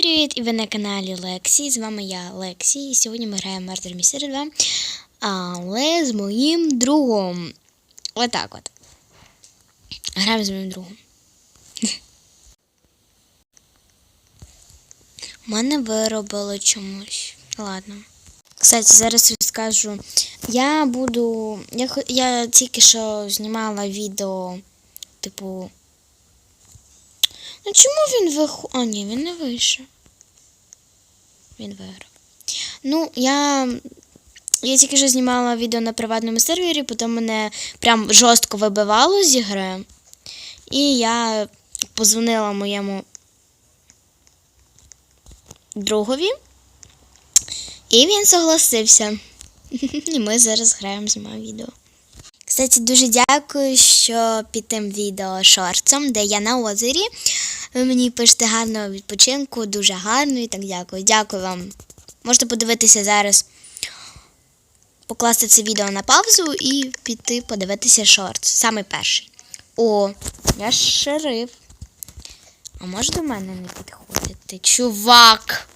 привіт! І ви на каналі Лексі. З вами я Лексі. І сьогодні ми граємо Murder Mystery 2. Але з моїм другом. Отак от. Граємо з моїм другом. У Мене виробило чомусь. Ладно. Кстати, зараз розкажу. Я буду. Я, я тільки що знімала відео, типу. Ну чому він виходить? А, ні, він не вийшов. Він виграв. Ну, я. Я тільки що знімала відео на приватному сервері, потім мене прям жорстко вибивало з ігри. І я позвонила моєму другові. І він согласився. І ми зараз граємо з моїм відео. Кстати, дуже дякую, що під тим відео шорцом, де я на озері. Ви мені пишете гарного відпочинку, дуже гарно і так дякую. Дякую вам. Можете подивитися зараз, покласти це відео на паузу і піти подивитися шорт. Саме перший. О, я шериф. А може до мене не підходити? Чувак!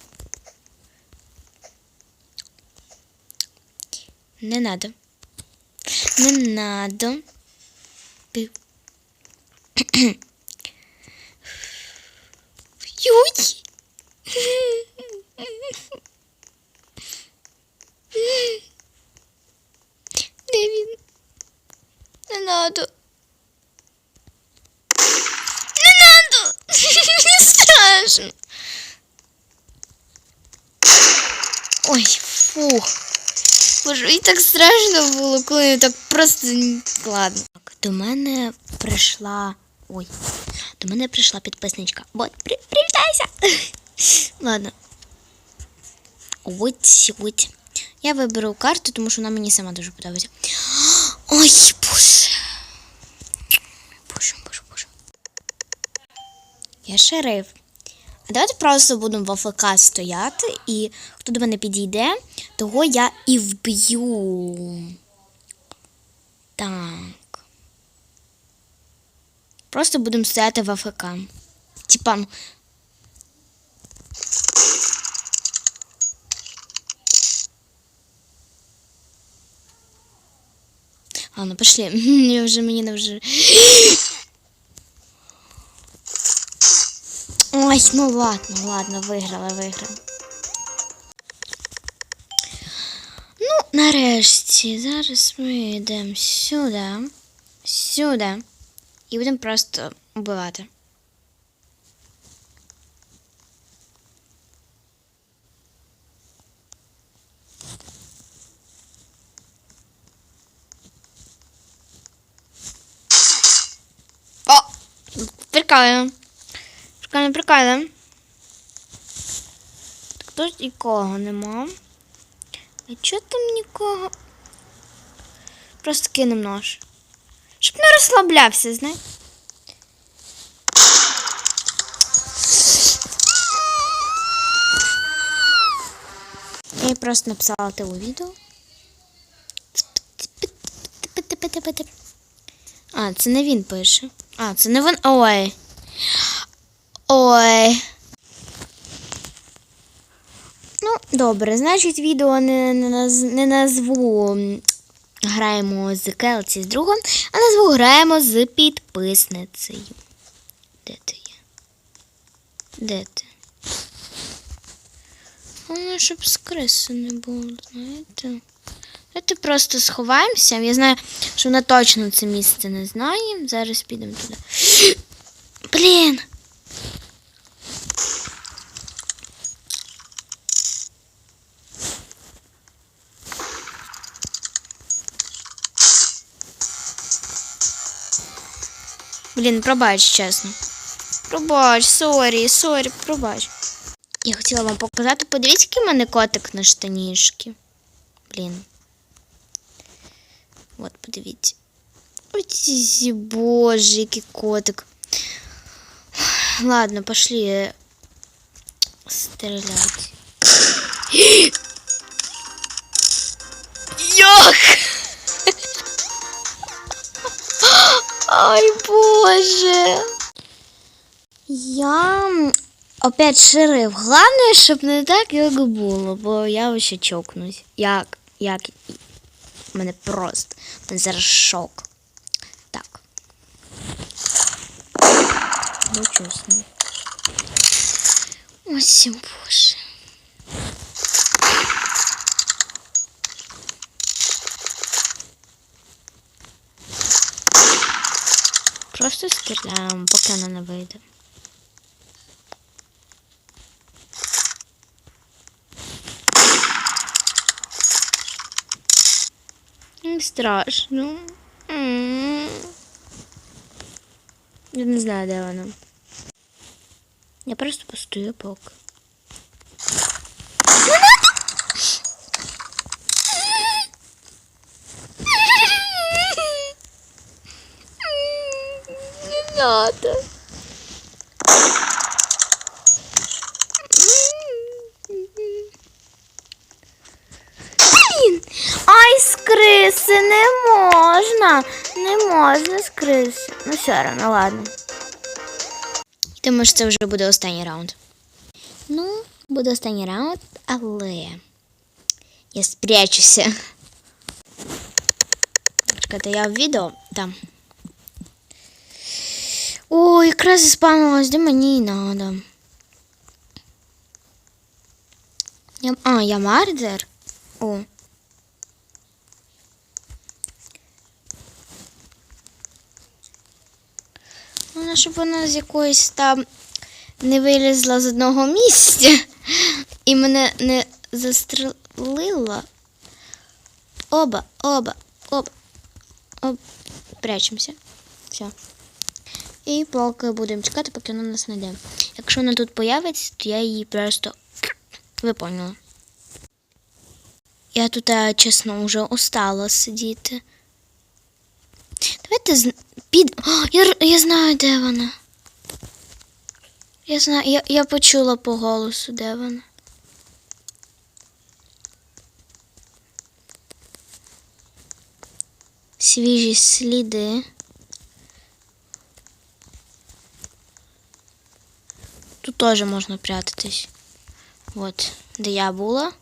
Не надо. Не надо. Юй. Де він? Не надо. Не надо. Не страшно. Ой, фух. Боже, і так страшно було, коли так просто ладно. До мене прийшла. Ой, до мене прийшла підписничка. Бот, при... привітайся! Ладно. Ось, ось. Я виберу карту, тому що вона мені сама дуже подобається. Ой, боже. Боже, боже, боже. Я шериф. А давайте просто будемо в АФК стояти, і хто до мене підійде, того я і вб'ю. Так. Просто будемо стояти в АФК. Типа. ну, А, ну пошли. Мне уже, мне не вже. Ой, ну ладно, ладно, виграла, виграла. Ну, нарешті, зараз ми йдемо сюди, сюди. І будемо просто вбивати. О! Прикольно, прикольно. Так тут нікого нема. А чого там нікого? Просто кинем нож. Щоб не розслаблявся, знаєш. Я їй просто написала те у відео. А, це не він пише. А, це не він. Ой. Ой. Ну, добре, значить, відео не, не, не назву граємо з Келці з другом, а назву граємо з підписницею. Де ти є? Де ти? Головне, щоб з криси не було, знаєте. Давайте просто сховаємося. Я знаю, що вона точно це місце не знає. Зараз підемо туди. Блін! Блін, пробач, чесно. Пробач, сорі, сорі, пробач. Я хотіла вам показати, подивіться, який мене котик на штанішки. Блін. От, подивіться. Ой, боже, який котик. Ладно, пошли стрелять. Йох! Ай, боже. Я опять шериф. Головне, щоб не так, як було, бо я ще чокнусь. Як? Як? У мене просто. У мене зараз шок. Так. Ну, чесно. Ось, боже. Просто стріляємо, поки вона не вийде. Страшно. М. Я не знаю, де вона. Я просто постою поки. Надо. Ай, з криси не можна. Не можна з криси. Ну, все одно, ладно. Тому що це вже буде останній раунд. Ну, буде останній раунд, але я спрячуся. Чекайте, я в відео там. О, якраз заспамилась, де мені й надо. Я, а, я мардер? О. Вона, щоб вона з якоїсь там не вилізла з одного місця і мене не застрелила. Оба, оба, оба. Оба. Прячемося. Все. І поки будемо чекати, поки вона нас знайде. Якщо вона тут появиться, то я її просто ви поняли. Я тут, чесно, вже устала сидіти. Давайте з... під. О, я, я знаю, де вона. Я знаю, я, я почула по голосу, де вона. Свіжі сліди. Тут теж можна прятатись. От, де я була.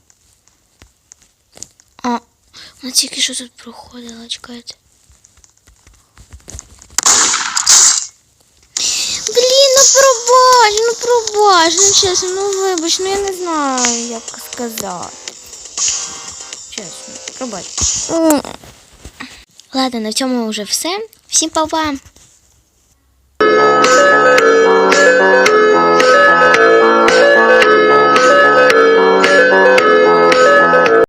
А, вона тільки що тут проходила, чекайте. Блін, ну пробач, ну пробач, ну чесно, ну вибач, ну я не знаю, як сказати. Чесно, пробач. М. Ладно, на цьому вже все. Всім па-па!